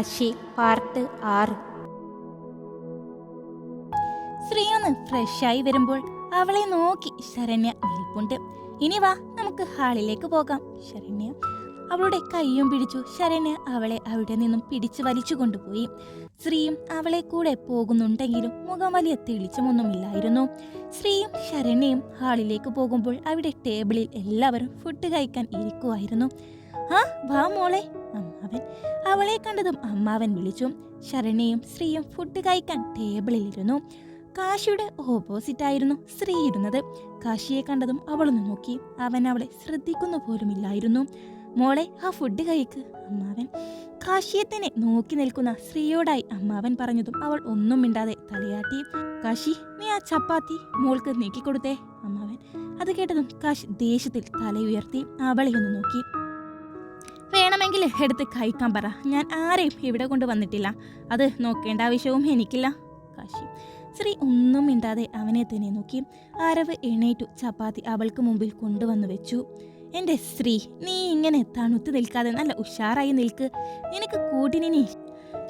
Kashi part ആറ്. ശ്രീയൊന്ന് ഫ്രഷായി വരുമ്പോൾ അവളെ നോക്കി ശരണ്യ നിൽപ്പുണ്ട്. ഇനി വാ നമുക്ക് ഹാളിലേക്ക് പോകാം. ശരണ്യ അവളുടെ കൈയും പിടിച്ചു ശരണ്യ അവളെ അവിടെ നിന്നും പിടിച്ചു വലിച്ചു കൊണ്ടുപോയി. ശ്രീയും അവളെ കൂടെ പോകുന്നുണ്ടെങ്കിലും മുഖം വലിയ തെളിച്ചമൊന്നുമില്ലായിരുന്നു. ശ്രീയും ശരണ്യയും ഹാളിലേക്ക് പോകുമ്പോൾ അവിടെ ടേബിളിൽ എല്ലാവരും ഫുഡ് കഴിക്കാൻ ഇരിക്കുമായിരുന്നു ആ വാ മോളെ. അമ്മാവൻ അവളെ കണ്ടതും അമ്മാവൻ വിളിച്ചു ശരണയും ശ്രീയും ഫുഡ് കഴിക്കാൻ ടേബിളിലിരുന്നു കാശിയുടെ ഓപ്പോസിറ്റ് ആയിരുന്നു ശ്രീ ഇരുന്നത്. കാശിയെ കണ്ടതും അവളൊന്ന് നോക്കി. അവൻ അവളെ ശ്രദ്ധിക്കുന്നു പോലുമില്ലായിരുന്നു. മോളെ ആ ഫുഡ് കഴിക്ക്. അമ്മാവൻ കാശിയെ തന്നെ നോക്കി നിൽക്കുന്ന ശ്രീയോടായി അമ്മാവൻ പറഞ്ഞതും അവൾ ഒന്നും മിണ്ടാതെ തലയാട്ടി. കാശി നീ ആ ചപ്പാത്തി മോൾക്ക് നീക്കിക്കൊടുത്തേ. അമ്മാവൻ അത് കേട്ടതും കാശി ദേഷ്യത്തിൽ തല ഉയർത്തി അവളെ ഒന്ന് നോക്കി. വേണമെങ്കിൽ എടുത്ത് കഴിക്കാൻ പറ. ഞാൻ ആരെയും ഇവിടെ കൊണ്ട് വന്നിട്ടില്ല. അത് നോക്കേണ്ട ആവശ്യവും എനിക്കില്ല. കാശി. ശ്രീ ഒന്നും മിണ്ടാതെ അവനെ തന്നെ നോക്കി ആരവ് എണീറ്റു ചപ്പാത്തി അവൾക്ക് മുമ്പിൽ കൊണ്ടുവന്നു വെച്ചു. എന്റെ ശ്രീ നീ ഇങ്ങനെ തണുത്ത് നിൽക്കാതെ നല്ല ഉഷാറായി നിൽക്ക്. നിനക്ക് കൂട്ടിനി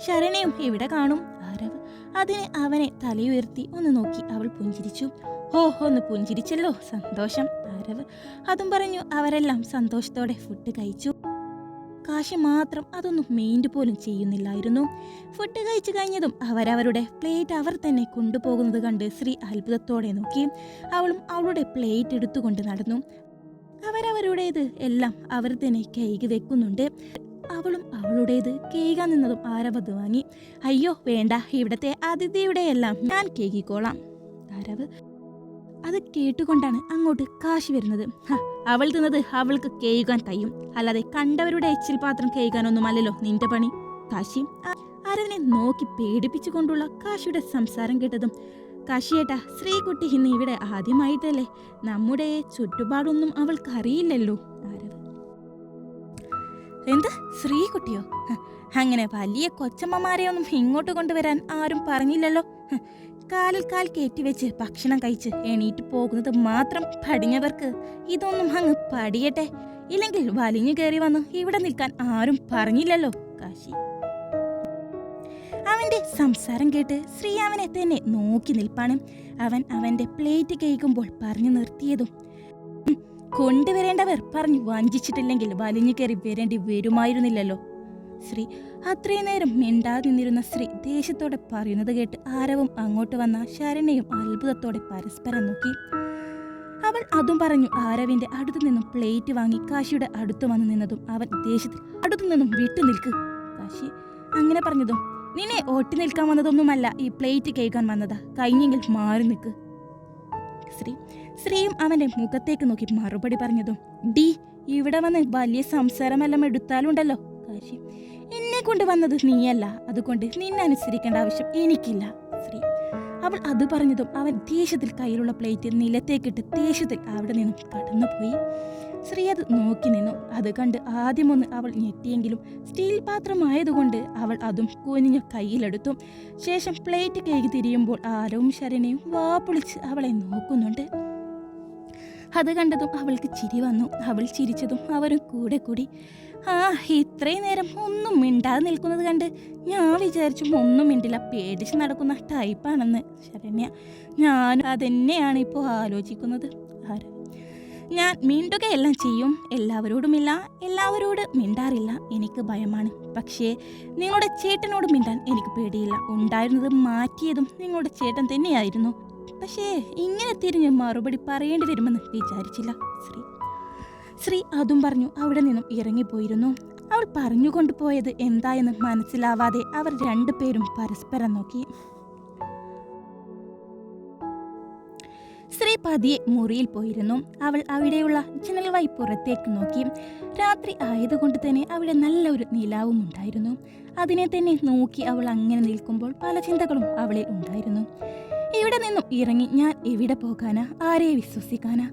ശരണയും ഇവിടെ കാണും. ആരവ് അതിന് അവനെ തലയുയർത്തി ഒന്ന് നോക്കി അവൾ പുഞ്ചിരിച്ചു. ഓ ഒന്ന് പുഞ്ചിരിച്ചല്ലോ സന്തോഷം. ആരവ് അതും പറഞ്ഞു അവരെല്ലാം സന്തോഷത്തോടെ ഫുഡ് കഴിച്ചു. കാശി മാത്രം അതൊന്നും മെയിൻഡ് പോലും ചെയ്യുന്നില്ലായിരുന്നു. ഫുഡ് കഴിച്ചു കഴിഞ്ഞതും അവരവരുടെ പ്ലേറ്റ് അവർ തന്നെ കൊണ്ടുപോകുന്നത് കണ്ട് ശ്രീ അത്ഭുതത്തോടെ നോക്കി. അവളും അവളുടെ പ്ലേറ്റ് എടുത്തുകൊണ്ട് നടന്നു. അവരവരുടേത് എല്ലാം അവർ തന്നെ കൈകി വെക്കുന്നുണ്ട്. അവളും അവളുടേത് കേകാൻ നിന്നതും ആരവത് വാങ്ങി. അയ്യോ വേണ്ട. ഇവിടത്തെ അതിഥിയുടെ എല്ലാം ഞാൻ കേകിക്കോളാം ആരവ് അത് കേട്ടുകൊണ്ടാണ് അങ്ങോട്ട് കാശി വരുന്നത്. അവൾ തിന്നത് അവൾക്ക് കേയുകാൻ കയ്യും അല്ലാതെ കണ്ടവരുടെ എച്ചിൽ പാത്രം കേൾക്കാനൊന്നുമല്ലല്ലോ നിന്റെ പണി. കാശി അരവിനെ നോക്കി പേടിപ്പിച്ചുകൊണ്ടുള്ള കാശിയുടെ സംസാരം കേട്ടതും കാശിയേട്ടാ ശ്രീകുട്ടി ഇന്ന് ഇവിടെ ആദ്യമായിട്ടല്ലേ? നമ്മുടെ ചുറ്റുപാടൊന്നും അവൾക്ക് അറിയില്ലല്ലോ ആരവ് ശ്രീകുട്ടിയോ? അങ്ങനെ വലിയ കൊച്ചമ്മമാരെയൊന്നും ഇങ്ങോട്ട് കൊണ്ടുവരാൻ ആരും പറഞ്ഞില്ലല്ലോ. കാലിൽ കാൽ കയറ്റിവെച്ച് ഭക്ഷണം കഴിച്ച് എണീറ്റ് പോകുന്നത് മാത്രം പടിഞ്ഞവർക്ക് ഇതൊന്നും അങ്ങ് പടിയട്ടെ ഇല്ലെങ്കിൽ വലിഞ്ഞു കയറി വന്ന് ഇവിടെ നിൽക്കാൻ ആരും പറഞ്ഞില്ലല്ലോ കാശി. അവന്റെ സംസാരം കേട്ട് ശ്രീ അവനെ തന്നെ നോക്കി നിൽപ്പാണ്. അവൻ അവന്റെ പ്ലേറ്റ് കേൾക്കുമ്പോൾ പറഞ്ഞു നിർത്തിയതും "ഉം, കൊണ്ടുവരേണ്ടവർ പറഞ്ഞു വഞ്ചിച്ചിട്ടില്ലെങ്കിൽ വലിഞ്ഞു കയറി വരേണ്ടി വരുമായിരുന്നില്ലല്ലോ. ശ്രീ. അത്രയും നേരം മിണ്ടാതെ നിന്നിരുന്ന ശ്രീ ദേഷ്യത്തോടെ പറയുന്നത് കേട്ട് ആരവും അങ്ങോട്ട് വന്ന ശരണയും അത്ഭുതത്തോടെ പരസ്പരം നോക്കി. അവൾ അതും പറഞ്ഞു ആരവിന്റെ അടുത്തു നിന്നും പ്ലേറ്റ് വാങ്ങി കാശിയുടെ അടുത്ത് വന്നു നിന്നതും അവൻ ദേഷ്യത്തിൽ അടുത്തു നിന്നും വിട്ടു നിൽക്ക്. കാശി അങ്ങനെ പറഞ്ഞതും നിന്നെ ഒട്ടി നിൽക്കാൻ വന്നതൊന്നുമല്ല ഈ പ്ലേറ്റ് കേൾക്കാൻ വന്നതാ. കഴിഞ്ഞെങ്കിൽ മാറി നിൽക്ക്. ശ്രീ. ശ്രീയും അവന്റെ മുഖത്തേക്ക് നോക്കി മറുപടി പറഞ്ഞതും ഡി ഇവിടെ വന്ന് വലിയ സംസാരമെല്ലാം എടുത്താലുണ്ടല്ലോ. കാശി എന്നെ കൊണ്ട് വന്നത് നീയല്ല. അതുകൊണ്ട് നിന്നെ അനുസരിക്കേണ്ട ആവശ്യം എനിക്കില്ല ശ്രീ. അവൾ അത് പറഞ്ഞതും അവൻ ദേഷ്യത്തിൽ കയ്യിലുള്ള പ്ലേറ്റ് നിലത്തേക്കിട്ട് ദേഷ്യത്തിൽ അവിടെ നിന്നും കടന്നുപോയി. ശ്രീ അത് നോക്കി നിന്നു. അത് കണ്ട് ആദ്യമൊന്ന് അവൾ ഞെട്ടിയെങ്കിലും സ്റ്റീൽ പാത്രമായതുകൊണ്ട് അവൾ അതും കുനിഞ്ഞ് കയ്യിലെടുത്തു. ശേഷം പ്ലേറ്റ് കേക്ക് തിരിയുമ്പോൾ ആരവും ശരണയും വാപ്പൊളിച്ച് അവളെ നോക്കുന്നുണ്ട്. അത് കണ്ടതും അവൾക്ക് ചിരി വന്നു. അവൾ ചിരിച്ചതും അവരും കൂടെ കൂടി. ആ ഇത്രയും നേരം ഒന്നും മിണ്ടാതെ നിൽക്കുന്നത് കണ്ട് ഞാൻ വിചാരിച്ചു ഒന്നും മിണ്ടില്ല. പേടിച്ച് നടക്കുന്ന ടൈപ്പാണെന്ന് ശരണ്യ ഞാൻ അതെന്നെയാണ് ഇപ്പോൾ ആലോചിക്കുന്നത്. ആര്? ഞാൻ മിണ്ടുകയെല്ലാം ചെയ്യും. എല്ലാവരോടുമില്ല. എല്ലാവരോട് മിണ്ടാറില്ല. എനിക്ക് ഭയമാണ്. പക്ഷേ നിങ്ങളുടെ ചേട്ടനോട് മിണ്ടാൻ എനിക്ക് പേടിയില്ല. ഉണ്ടായിരുന്നത് മാറ്റിയതും നിങ്ങളുടെ ചേട്ടൻ തന്നെയായിരുന്നു. പക്ഷേ ഇങ്ങനെ തിരിഞ്ഞ് മറുപടി പറയേണ്ടി വരുമെന്ന് വിചാരിച്ചില്ല. ശ്രീ ശ്രീ അതും പറഞ്ഞു അവിടെ നിന്നും ഇറങ്ങിപ്പോയിരുന്നു അവൾ പറഞ്ഞുകൊണ്ടു പോയത് എന്തായെന്ന് മനസ്സിലാവാതെ അവർ രണ്ടുപേരും പരസ്പരം നോക്കി. ശ്രീ പതിയെ മുറിയിൽ പോയിരുന്നു. അവൾ അവിടെയുള്ള ജനൽ പുറത്തേക്ക് നോക്കി. രാത്രി ആയതുകൊണ്ട് തന്നെ അവിടെ നല്ല ഒരു നിലാവും ഉണ്ടായിരുന്നു. അതിനെ തന്നെ നോക്കി അവൾ അങ്ങനെ നിൽക്കുമ്പോൾ പല ചിന്തകളും അവളിൽ ഉണ്ടായിരുന്നു. ഇവിടെ നിന്നും ഇറങ്ങി ഞാൻ എവിടെ പോകാനാ? ആരെ വിശ്വസിക്കാനാ?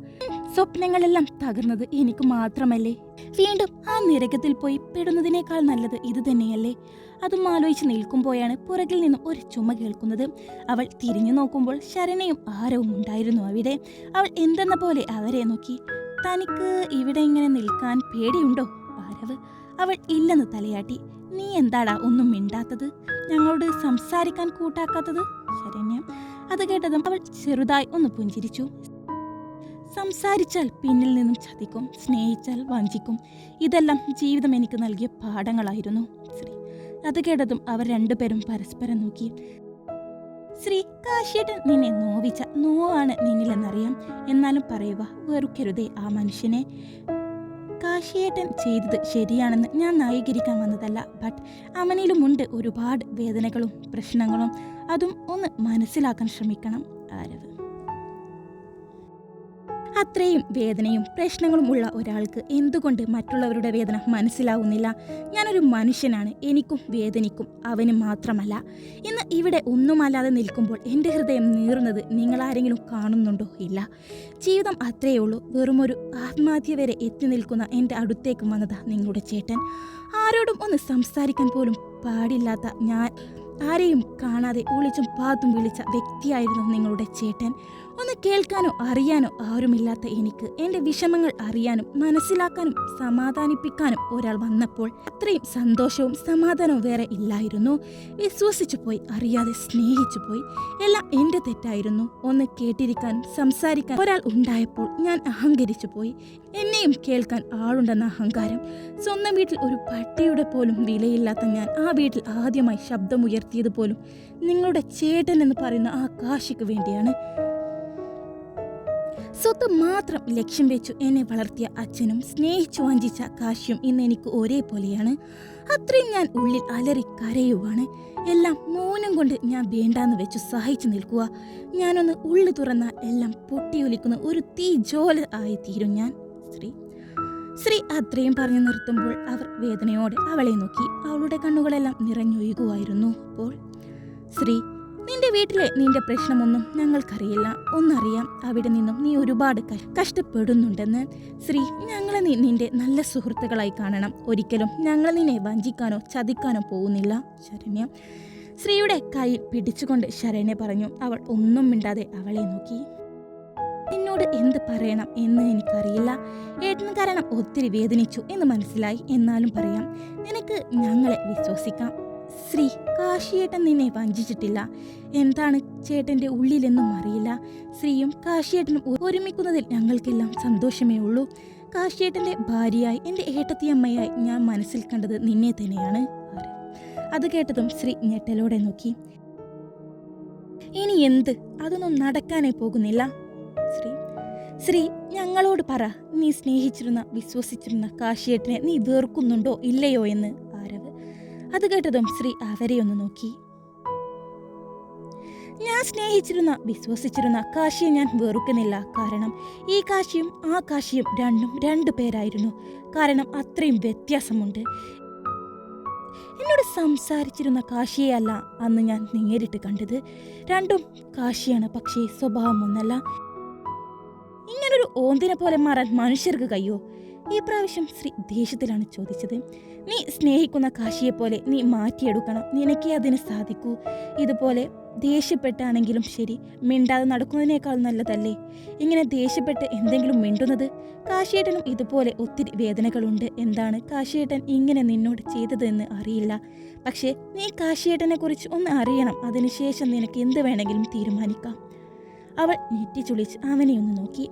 സ്വപ്നങ്ങളെല്ലാം തകർന്നത് എനിക്ക് മാത്രമല്ലേ? വീണ്ടും ആ നിരകത്തിൽ പോയി പെടുന്നതിനേക്കാൾ നല്ലത് ഇത് തന്നെയല്ലേ? അതും ആലോചിച്ച് നിൽക്കുമ്പോഴാണ് പുറകിൽ നിന്നും ഒരു ചുമ കേൾക്കുന്നത്. അവൾ തിരിഞ്ഞു നോക്കുമ്പോൾ ശരണയും ആരവും ഉണ്ടായിരുന്നു അവിടെ. അവൾ എന്തെന്ന പോലെ അവരെ നോക്കി. തനിക്ക് ഇവിടെ ഇങ്ങനെ നിൽക്കാൻ പേടിയുണ്ടോ ആരവ് അവൾ ഇല്ലെന്ന് തലയാട്ടി. നീ എന്താടാ ഒന്നും മിണ്ടാത്തത്? ഞങ്ങളോട് സംസാരിക്കാൻ കൂട്ടാക്കാത്തത്? ശരണ്യ അത് കേട്ടതും അവൾ ചെറുതായി ഒന്ന് പുഞ്ചിരിച്ചു. സംസാരിച്ചാൽ പിന്നിൽ നിന്നും ചതിക്കും സ്നേഹിച്ചാൽ വഞ്ചിക്കും. ഇതെല്ലാം ജീവിതം എനിക്ക് നൽകിയ പാഠങ്ങളായിരുന്നു. ശ്രീ അത് കേട്ടതും അവർ രണ്ടുപേരും പരസ്പരം നോക്കി. ശ്രീ കാശിയേട്ടൻ നിന്നെ നോവിച്ച നോവാണ് നിന്നിലെന്നറിയാം. എന്നാലും പറയുക വെറുക്കരുതേ ആ മനുഷ്യനെ. കാശിയേട്ടൻ ചെയ്തത് ശരിയാണെന്ന് ഞാൻ ന്യായീകരിക്കാൻ വന്നതല്ല. ബട്ട് അവനിലുമുണ്ട് ഒരുപാട് വേദനകളും പ്രശ്നങ്ങളും. അതും ഒന്ന് മനസ്സിലാക്കാൻ ശ്രമിക്കണം ആരവ്. അത്രയും വേദനയും പ്രശ്നങ്ങളും ഉള്ള ഒരാൾക്ക് എന്തുകൊണ്ട് മറ്റുള്ളവരുടെ വേദന മനസ്സിലാവുന്നില്ല? ഞാനൊരു മനുഷ്യനാണ് എനിക്കും വേദനിക്കും അവന് മാത്രമല്ല. ഇന്ന് ഇവിടെ ഒന്നുമല്ലാതെ നിൽക്കുമ്പോൾ എന്റെ ഹൃദയം നീറുന്നത് നിങ്ങളാരെങ്കിലും കാണുന്നുണ്ടോ? ഇല്ല. ജീവിതം അത്രയേ ഉള്ളൂ. വെറുമൊരു ആത്മഹത്യ വരെ എത്തി നിൽക്കുന്ന എന്റെ അടുത്തേക്ക് വന്നതാ നിങ്ങളുടെ ചേട്ടൻ. ആരോടും ഒന്ന് സംസാരിക്കാൻ പോലും പാടില്ലാത്ത ഞാൻ ആരെയും കാണാതെ ഒളിച്ചും പാത്തും വിളിച്ച വ്യക്തിയായിരുന്നു നിങ്ങളുടെ ചേട്ടൻ. ഒന്ന് കേൾക്കാനോ അറിയാനോ ആരുമില്ലാത്ത എനിക്ക് എന്റെ വിഷമങ്ങൾ അറിയാനും മനസ്സിലാക്കാനും സമാധാനിപ്പിക്കാനും ഒരാൾ വന്നപ്പോൾ അത്രയും സന്തോഷവും സമാധാനവും വേറെ ഇല്ലായിരുന്നു. വിശ്വസിച്ചു പോയി അറിയാതെ സ്നേഹിച്ചു പോയി. എല്ലാം എന്റെ തെറ്റായിരുന്നു. ഒന്ന് കേട്ടിരിക്കാനും സംസാരിക്കാൻ ഒരാൾ ഉണ്ടായപ്പോൾ ഞാൻ അഹങ്കരിച്ചു പോയി. എന്നെയും കേൾക്കാൻ ആളുണ്ടെന്ന അഹങ്കാരം. സ്വന്തം വീട്ടിൽ ഒരു പട്ടിയുടെ പോലും വിലയില്ലാത്ത ഞാൻ ആ വീട്ടിൽ ആദ്യമായി ശബ്ദമുയർത്തിയത് പോലും നിങ്ങളുടെ ചേട്ടൻ എന്ന് പറയുന്ന ആ കാശിക്ക് വേണ്ടിയാണ്. സ്വത്ത് മാത്രം ലക്ഷ്യം വെച്ചു എന്നെ വളർത്തിയ അച്ഛനും സ്നേഹിച്ചു വഞ്ചിച്ച കാശ്യം ഇന്ന് എനിക്ക് ഒരേപോലെയാണ്. അത്രയും ഞാൻ ഉള്ളിൽ അലറി കരയുവാണ്. എല്ലാം മൗനം കൊണ്ട് ഞാൻ വേണ്ടാന്ന് വെച്ചു സഹിച്ചു നിൽക്കുക. ഞാനൊന്ന് ഉള്ളു തുറന്നാൽ എല്ലാം പൊട്ടിയൊലിക്കുന്ന ഒരു തീ ജോല ആയി തീരും ഞാൻ. ശ്രീ. ശ്രീ അത്രയും പറഞ്ഞു നിർത്തുമ്പോൾ അവർ വേദനയോടെ അവളെ നോക്കി. അവളുടെ കണ്ണുകളെല്ലാം നിറഞ്ഞൊഴുകുമായിരുന്നു അപ്പോൾ. ശ്രീ. നിന്റെ വീട്ടിലെ നിന്റെ പ്രശ്നമൊന്നും ഞങ്ങൾക്കറിയില്ല. ഒന്നറിയാം അവിടെ നിന്നും നീ ഒരുപാട് കഷ്ടപ്പെടുന്നുണ്ടെന്ന്. ശ്രീ ഞങ്ങളെ നീ നിന്റെ നല്ല സുഹൃത്തുക്കളായി കാണണം. ഒരിക്കലും ഞങ്ങൾ നിന്നെ വഞ്ചിക്കാനോ ചതിക്കാനോ പോകുന്നില്ല ശരണ്യ. ശ്രീയുടെ കൈ പിടിച്ചുകൊണ്ട് ശരണ്യ പറഞ്ഞു അവൾ ഒന്നും മിണ്ടാതെ അവളെ നോക്കി. നിന്നോട് എന്ത് പറയണം എന്ന് എനിക്കറിയില്ല. ഏട്ടന് കാരണം ഒത്തിരി വേദനിച്ചു എന്ന് മനസ്സിലായി. എന്നാലും പറയാം നിനക്ക് ഞങ്ങളെ വിശ്വസിക്കാം. ശ്രീ കാശിയേട്ടൻ നിന്നെ വഞ്ചിച്ചിട്ടില്ല. എന്താണ് ചേട്ടന്റെ ഉള്ളിലെന്നും അറിയില്ല. ശ്രീയും കാശിയേട്ടനും ഒരുമിക്കുന്നതിൽ ഞങ്ങൾക്കെല്ലാം സന്തോഷമേ ഉള്ളൂ. കാശിയേട്ടന്റെ ഭാര്യയായി എന്റെ ഏട്ടത്തിയമ്മയായി ഞാൻ മനസ്സിൽ കണ്ടത് നിന്നെ തന്നെയാണ്. അത് കേട്ടതും ശ്രീ ഞെട്ടലോടെ നോക്കി. ഇനി എന്ത്? അതൊന്നും നടക്കാനേ പോകുന്നില്ല. ശ്രീ ശ്രീ ഞങ്ങളോട് പറ. നീ സ്നേഹിച്ചിരുന്ന വിശ്വസിച്ചിരുന്ന കാശിയേട്ടനെ നീ വേർക്കുന്നുണ്ടോ ഇല്ലയോ എന്ന്. അത് കേട്ടതും ശ്രീ അവരെ ഒന്ന് നോക്കി. ഞാൻ സ്നേഹിച്ചിരുന്ന വിശ്വസിച്ചിരുന്ന കാശിയെ ഞാൻ വെറുക്കുന്നില്ല. കാരണം ഈ കാശിയും ആ കാശിയും രണ്ടും രണ്ടു പേരായിരുന്നു. കാരണം അത്രയും വ്യത്യാസമുണ്ട്. എന്നോട് സംസാരിച്ചിരുന്ന കാശിയെയല്ല അന്ന് ഞാൻ നേരിട്ട് കണ്ടത്. രണ്ടും കാശിയാണ് പക്ഷേ സ്വഭാവം ഒന്നല്ല. ഇങ്ങനൊരു ഓന്തിനെ പോലെ മാറാൻ മനുഷ്യർക്ക് കഴിയോ? ഈ പ്രാവശ്യം ശ്രീ ദേഷ്യത്തിലാണ് ചോദിച്ചത്. നീ സ്നേഹിക്കുന്ന കാശിയെ പോലെ നീ മാറ്റിയെടുക്കണം. നിനക്കേ അതിന് സാധിക്കൂ. ഇതുപോലെ ദേഷ്യപ്പെട്ടാണെങ്കിലും ശരി മിണ്ടാതെ നടക്കുന്നതിനേക്കാൾ നല്ലതല്ലേ? ഇങ്ങനെ ദേഷ്യപ്പെട്ട് എന്തെങ്കിലും മിണ്ടുന്നത്? കാശിയേട്ടനും ഇതുപോലെ ഒത്തിരി വേദനകളുണ്ട്. എന്താണ് കാശിയേട്ടൻ ഇങ്ങനെ നിന്നോട് ചെയ്തതെന്ന് അറിയില്ല. പക്ഷേ നീ കാശിയേട്ടനെ കുറിച്ച് ഒന്ന് അറിയണം. അതിനുശേഷം നിനക്ക് എന്ത് വേണമെങ്കിലും തീരുമാനിക്കാം. അവൾ ഞെട്ടിച്ചുളിച്ച് അവനെ ഒന്ന് നോക്കി.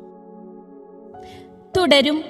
തുടരും.